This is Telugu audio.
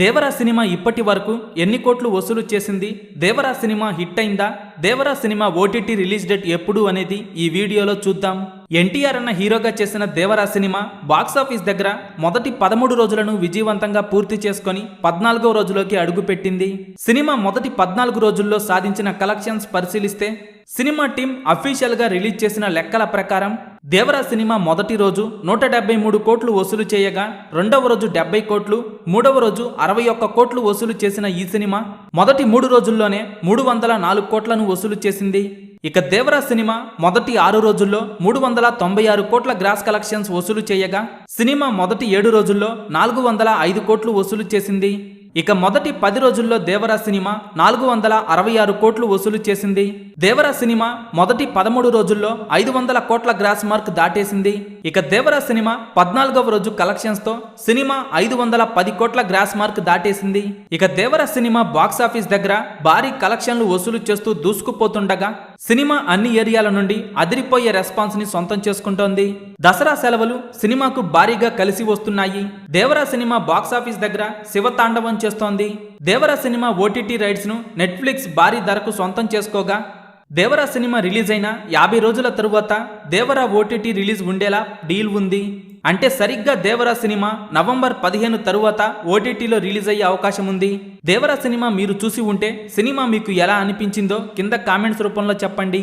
దేవరా సినిమా ఇప్పటి వరకు ఎన్ని కోట్లు వసూలు చేసింది? దేవరా సినిమా హిట్ అయిందా? Devara cinema OTT release date ఎప్పుడు అనేది ఈ వీడియోలో చూద్దాం. ఎన్టీఆర్ అన్న హీరోగా చేసిన దేవరా సినిమా బాక్సాఫీస్ దగ్గర మొదటి పదమూడు రోజులను విజయవంతంగా పూర్తి చేసుకొని పద్నాలుగో రోజులోకి అడుగుపెట్టింది. సినిమా మొదటి పద్నాలుగు రోజుల్లో సాధించిన కలెక్షన్స్ పరిశీలిస్తే సినిమా టీం అఫీషియల్గా రిలీజ్ చేసిన లెక్కల ప్రకారం దేవరా సినిమా మొదటి రోజు నూట డెబ్బై మూడు కోట్లు వసూలు చేయగా రెండవ రోజు డెబ్బై కోట్లు మూడవ రోజు అరవై ఒక్క కోట్లు వసూలు చేసిన ఈ సినిమా మొదటి మూడు రోజుల్లోనే మూడు వందల నాలుగు కోట్లను వసూలు చేసింది. ఇక దేవరా సినిమా మొదటి ఆరు రోజుల్లో మూడు వందల తొంభై ఆరు కోట్ల గ్రాస్ కలెక్షన్స్ వసూలు చేయగా సినిమా మొదటి ఏడు రోజుల్లో నాలుగు వందల ఐదు కోట్లు వసూలు చేసింది. ఇక మొదటి పది రోజుల్లో దేవరా సినిమా నాలుగు వందల అరవై ఆరు కోట్లు వసూలు చేసింది. దేవరా సినిమా మొదటి పదమూడు రోజుల్లో ఐదు వందల కోట్ల గ్రాస్ మార్క్ దాటేసింది. ఇక దేవరా సినిమా పద్నాలుగవ రోజు కలెక్షన్స్తో సినిమా ఐదు వందల పది కోట్ల గ్రాస్ మార్క్ దాటేసింది. ఇక దేవరా సినిమా బాక్సాఫీస్ దగ్గర భారీ కలెక్షన్లు వసూలు చేస్తూ దూసుకుపోతుండగా సినిమా అన్ని ఏరియాల నుండి అదిరిపోయే రెస్పాన్స్ని సొంతం చేసుకుంటోంది. దసరా సెలవులు సినిమాకు భారీగా కలిసి వస్తున్నాయి. దేవరా సినిమా బాక్సాఫీస్ దగ్గర శివతాండవం చేస్తోంది. దేవరా సినిమా ఓటీటీ రైట్స్ను నెట్ఫ్లిక్స్ భారీ ధరకు సొంతం చేసుకోగా దేవరా సినిమా రిలీజ్ అయిన యాభై రోజుల తరువాత దేవరా ఓటీటీ రిలీజ్ ఉండేలా డీల్ ఉంది. అంటే సరిగ్గా దేవరా సినిమా నవంబర్ పదిహేను తరువాత ఓటీటీలో రిలీజ్ అయ్యే అవకాశం ఉంది. దేవరా సినిమా మీరు చూసి ఉంటే సినిమా మీకు ఎలా అనిపించిందో కింద కామెంట్స్ రూపంలో చెప్పండి.